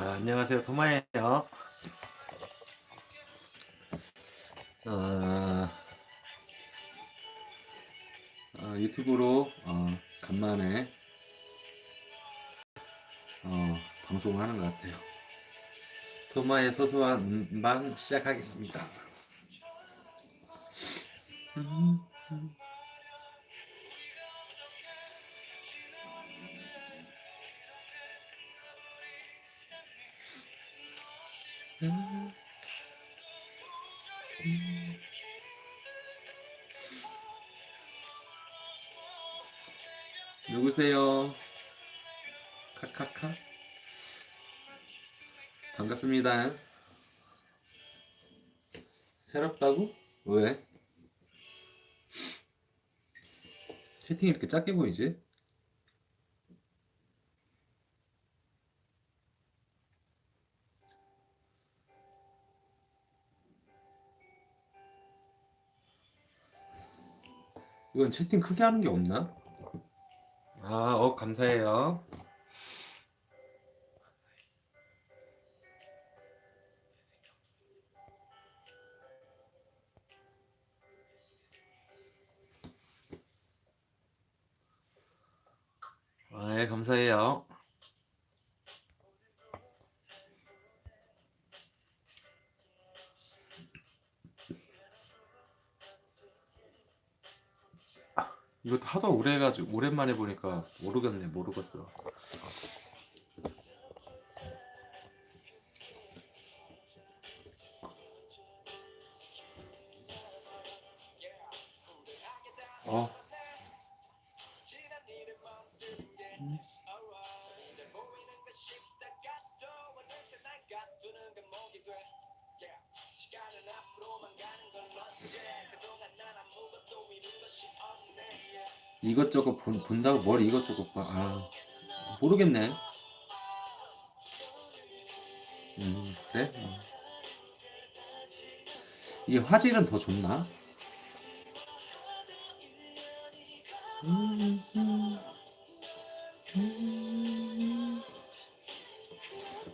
아, 안녕하세요. 도마예요. 어, 어, 유튜브로 어, 간만에 어, 방송을 하는 것 같아요. 도마의 소소한 음방 시작하겠습니다. 음, 음. 음. 음. 누구세요? 카카카 반갑습니다. 새롭다고? 왜? 채팅이 이렇게 작게 보이지? 이건 채팅 크게 하는 게 없나? 아, 어, 감사해요. 이것도 하도 오래 해가지고 오랜만에 보니까 모르겠네 모르겠어 본, 본다고 뭘 이것저것 봐. 아, 모르겠네. 음, 그래? 어. 이게 화질은 더 좋나? 음, 음, 음.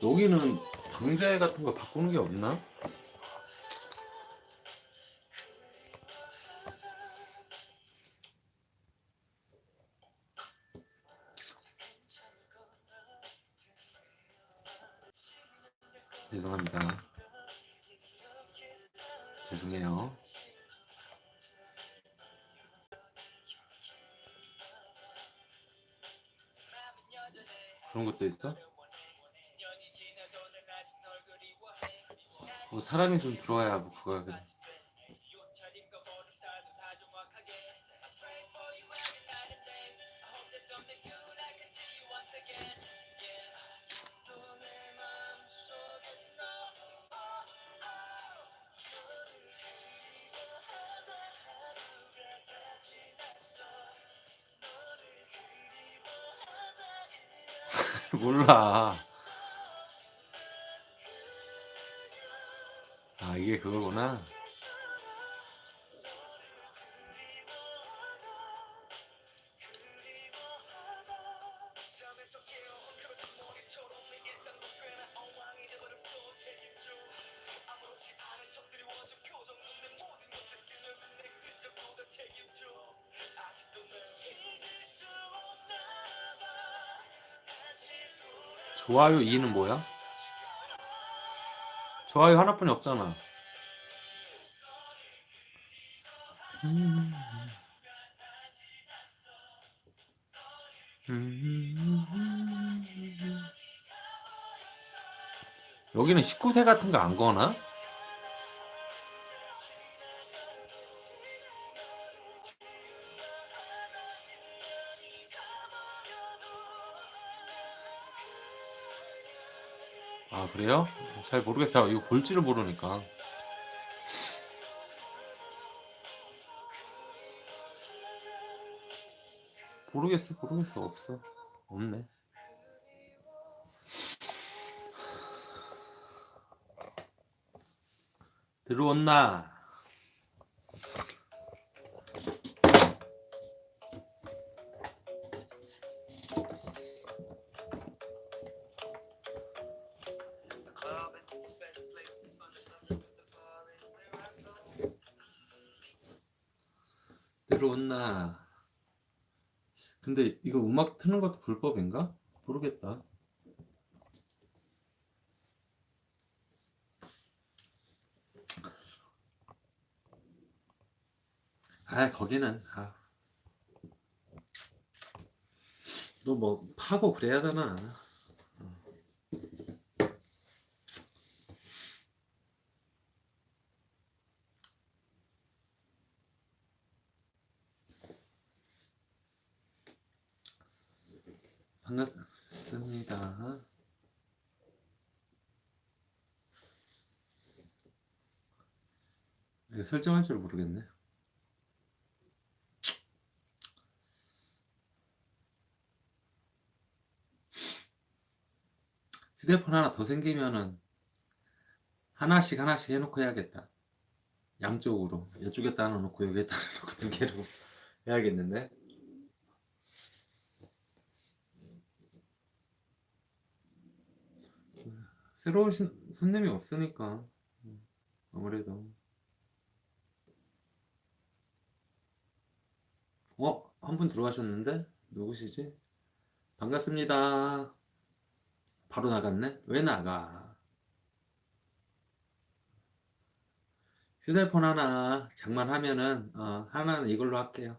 여기는 방제 같은 거 바꾸는 게 없나? 죄송합니다. 죄송해요. 그런 것도 있어? 뭐 사람이 좀 들어와야 뭐 그거야 그래. 몰라. 아 이게 그거구나. 좋아요 2는 뭐야? 좋아요 하나뿐이 없잖아. 여기는 19세 같은 거 안 거나? 아 그래요? 잘 모르겠어요. 이거 볼 줄을 모르니까. 모르겠어, 모르겠어. 없어. 없네. 들어왔나? 들어온나? 근데 이거 음악 트는 것도 불법인가? 모르겠다. 아, 거기는 아. 너 뭐 파고 그래야 하잖아. 반갑습니다. 설정할 줄 모르겠네. 휴대폰 하나 더 생기면은 하나씩 하나씩 해놓고 해야겠다. 양쪽으로 이쪽에다 놓고 여기에다 놓고 두 개로 해야겠는데. 새로운 신- 손님이 없으니까 아무래도 어? 한 분 들어가셨는데? 누구시지? 반갑습니다. 바로 나갔네? 왜 나가? 휴대폰 하나 장만하면은 어, 하나는 이걸로 할게요.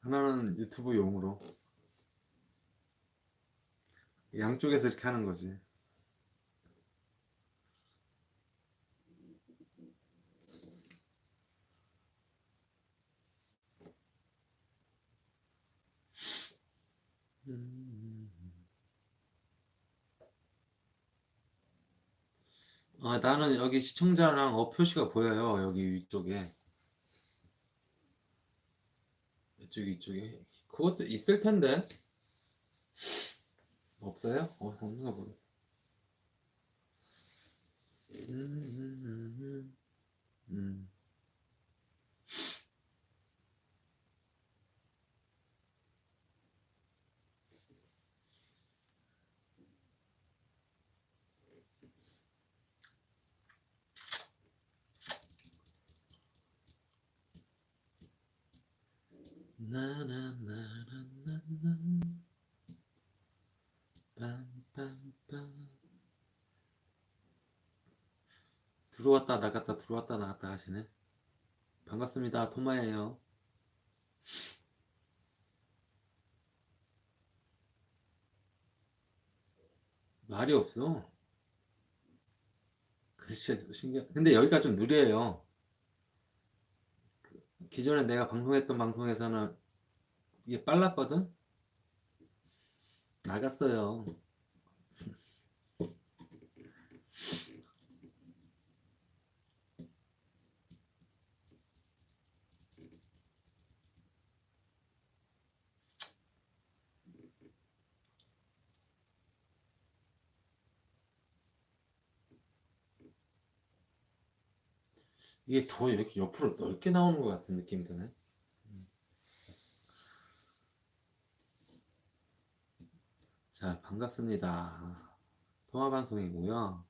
하나는 유튜브용으로. 양쪽에서 이렇게 하는 거지. 음. 아, 나는 여기 시청자랑 어 표시가 보여요. 여기 위쪽에. 이쪽 이쪽에. 그것도 있을 텐데. 없어요? 어, 없는가 보네. 음, 음, 음, 음. 나나나나나나 들어왔다 나갔다 들어왔다 나갔다 하시네. 반갑습니다. 토마예요. 말이 없어. 글쎄 신기하 근데 여기가 좀 느려요. 기존에 내가 방송했던 방송에서는 이게 빨랐거든? 나갔어요 이게 더 이렇게 옆으로 넓게 나오는 것 같은 느낌이 드네. 자, 반갑습니다. 통화 방송이고요.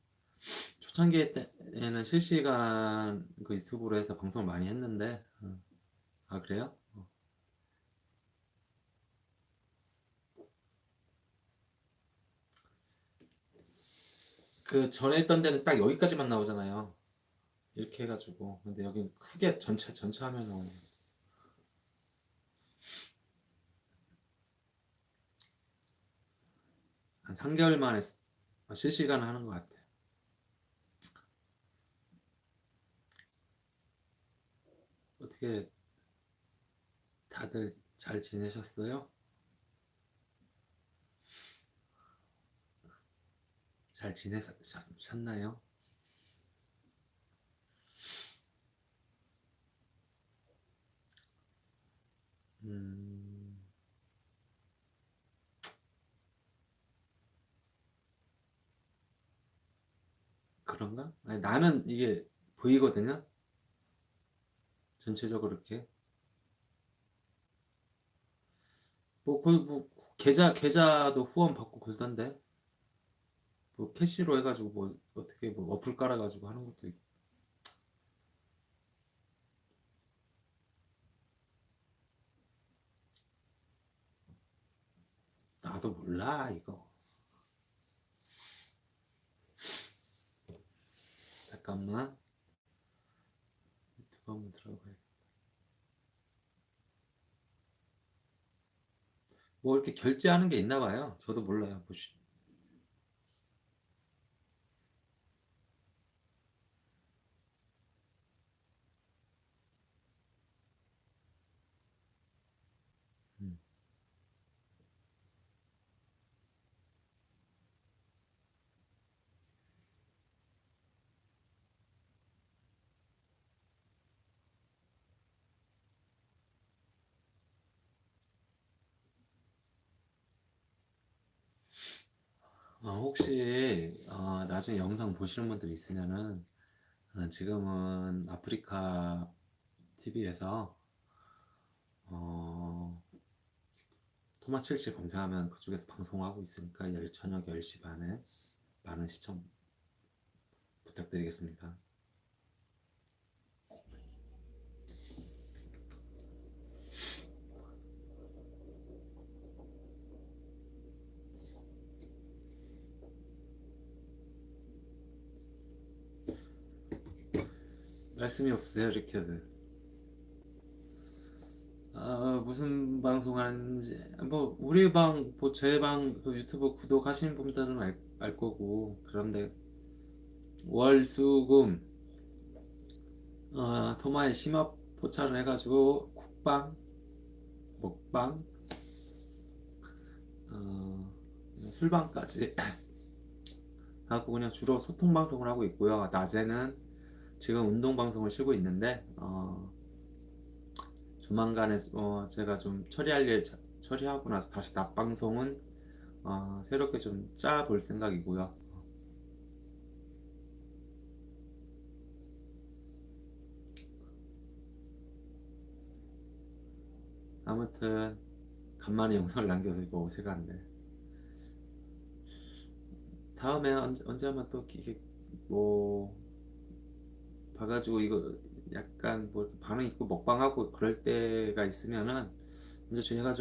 초창기 때에는 실시간 그 유튜브로 해서 방송을 많이 했는데, 어. 아, 그래요? 어. 그 전에 있던 데는 딱 여기까지만 나오잖아요. 이렇게 해가지고. 근데 여기 크게 전체, 전체 나오네. 한 3개월 만에 실시간 하는 것 같아요. 어떻게 다들 잘 지내셨어요? 잘 지내셨나요? 음, 그런가? 아니, 나는 이게 보이거든요. 전체적으로 이렇게. 뭐 거의 뭐 계좌 계좌도 후원 받고 그러던데. 뭐 캐시로 해가지고 뭐 어떻게 뭐 어플 깔아가지고 하는 것도 있고. 나도 몰라 이거. 잠깐만. 유튜브 한번 들어가야. 뭐 이렇게 결제하는 게 있나 봐요. 저도 몰라요. 보시. 어, 혹시 어, 나중에 영상 보시는 분들 있으면은 어, 지금은 아프리카 TV에서 어, 토마칠치 검색하면 그쪽에서 방송하고 있으니까 열 저녁 10시 반에 많은 시청 부탁드리겠습니다. 말씀이 없으세요, 리케드? 아, 무슨 방송 하는지, 뭐, 우리 방, 뭐, 그 유튜브 구독하시는 분들은 알, 알 거고, 그런데, 월, 수, 금, 어, 토마에 심화 포차를 해가지고, 국방, 먹방, 어, 술방까지 하고 그냥 주로 소통 방송을 하고 있고요. 낮에는 지금 운동 방송을 쉬고 있는데 어, 조만간에 어, 제가 좀 처리할 일 자- 처리하고 나서 다시 낮 방송은 어, 새롭게 좀 짜 볼 생각이고요. 아무튼 간만에 영상을 남겨서 이거 어색한데 다음에 언제, 언제 한번 또 이게 뭐 봐가지고 이거 약간 뭐 반응 있고 먹방하고 그럴 때가 있으면은 이제 저희가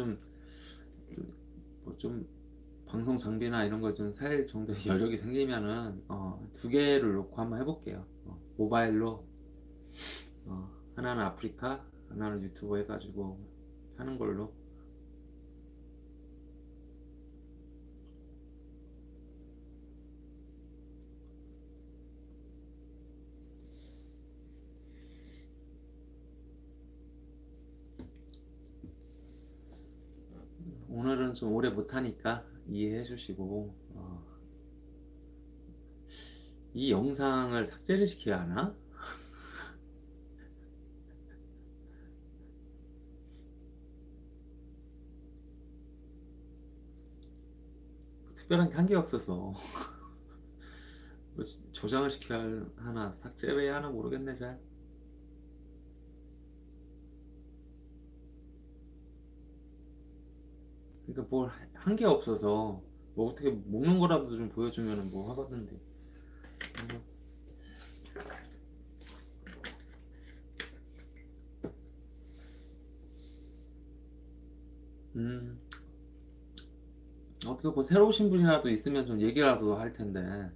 좀뭐좀 방송 장비나 이런 거좀살 정도의 여력이 생기면은 어, 두 개를 놓고 한번 해볼게요. 어, 모바일로 어, 하나는 아프리카, 하나는 유튜브 해가지고 하는 걸로. 오늘은 좀 오래 못하니까 이해해 주시고 어, 이 영상을 삭제를 시켜야 하나? 특별한 게 한 게 없어서. 뭐 지- 저장을 시켜야 하나 삭제를 해야 하나 모르겠네 잘 그러니까 뭘 한 게 없어서 뭐 어떻게 먹는 거라도 좀 보여주면 뭐뭐 음. 어떻게 뭐 새로 오신 분이라도 있으면 좀 얘기라도 할 텐데.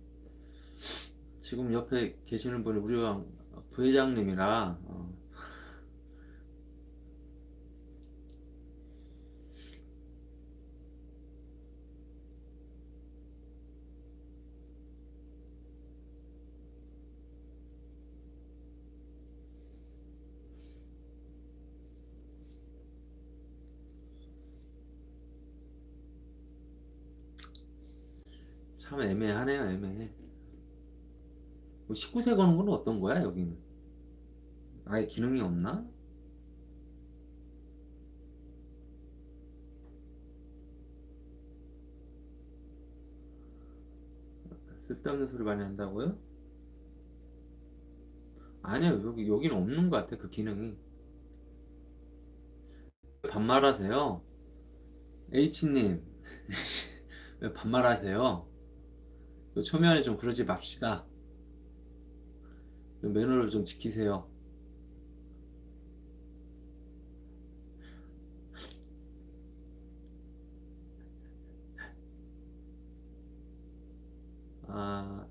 지금 옆에 계시는 분이 우리 방 부회장님이라 어, 참 애매하네요 애매해 뭐 19세 거는 건 어떤 거야 여기는 아예 기능이 없나? 쓸데없는 소리 많이 한다고요? 아니요 여기 여기는 없는 것 같아 그 기능이 반말하세요 H님 왜 반말하세요? 초면에 좀 그러지 맙시다. 매너를 좀 지키세요. 아,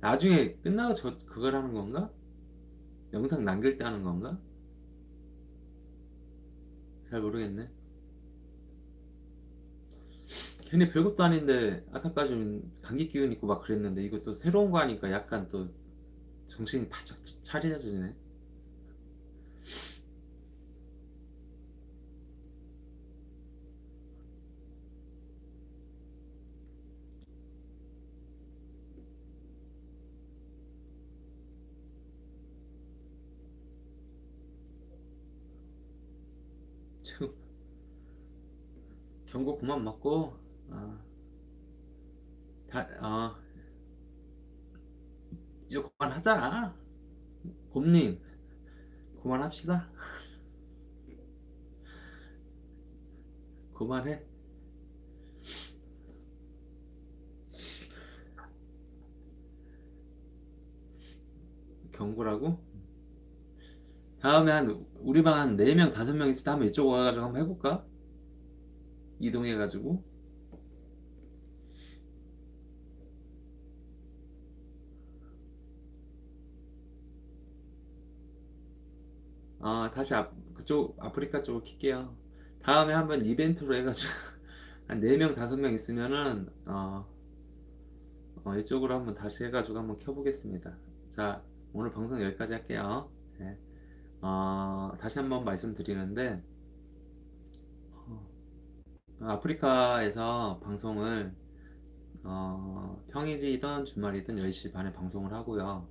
나중에 끝나고 저 그걸 하는 건가? 영상 남길 때 하는 건가? 잘 모르겠네. 괜히 별것도 아닌데 아까까지는 감기 기운 있고 막 그랬는데 또 새로운 거 하니까 약간 또 정신이 바짝 차려지네. 참, 경고 그만 먹고 아, 다, 아, 이제 그만하자. 곰님, 그만합시다. 그만해. 경고라고? 다음에 한 우리 방 한 4명, 5명 있을 때 한번 이쪽 와가지고 한번 해볼까? 이동해가지고 아 다시 앞, 그쪽 아프리카 쪽으로 킬게요 다음에 한번 이벤트로 해가지고 한 4명, 5명 있으면은 어, 어, 이쪽으로 한번 다시 해가지고 한번 켜보겠습니다 자 오늘 방송 여기까지 할게요 네. 어, 다시 한번 말씀드리는데 어, 아프리카에서 방송을 어, 평일이든 주말이든 10시 반에 방송을 하고요.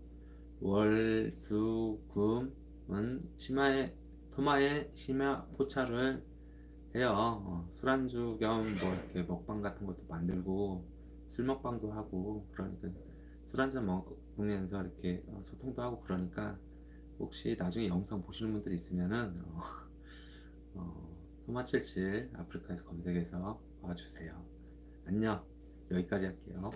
월, 수, 금 은 심야에, 토마에 심야 포차를 해요. 어, 술안주 겸 뭐 이렇게 먹방 같은 것도 만들고 술 먹방도 하고 그러니까 술 한잔 먹으면서 이렇게 어, 소통도 하고 그러니까 혹시 나중에 영상 보시는 분들 있으면은 어, 어, 토마77 아프리카에서 검색해서 와주세요. 안녕. 여기까지 할게요.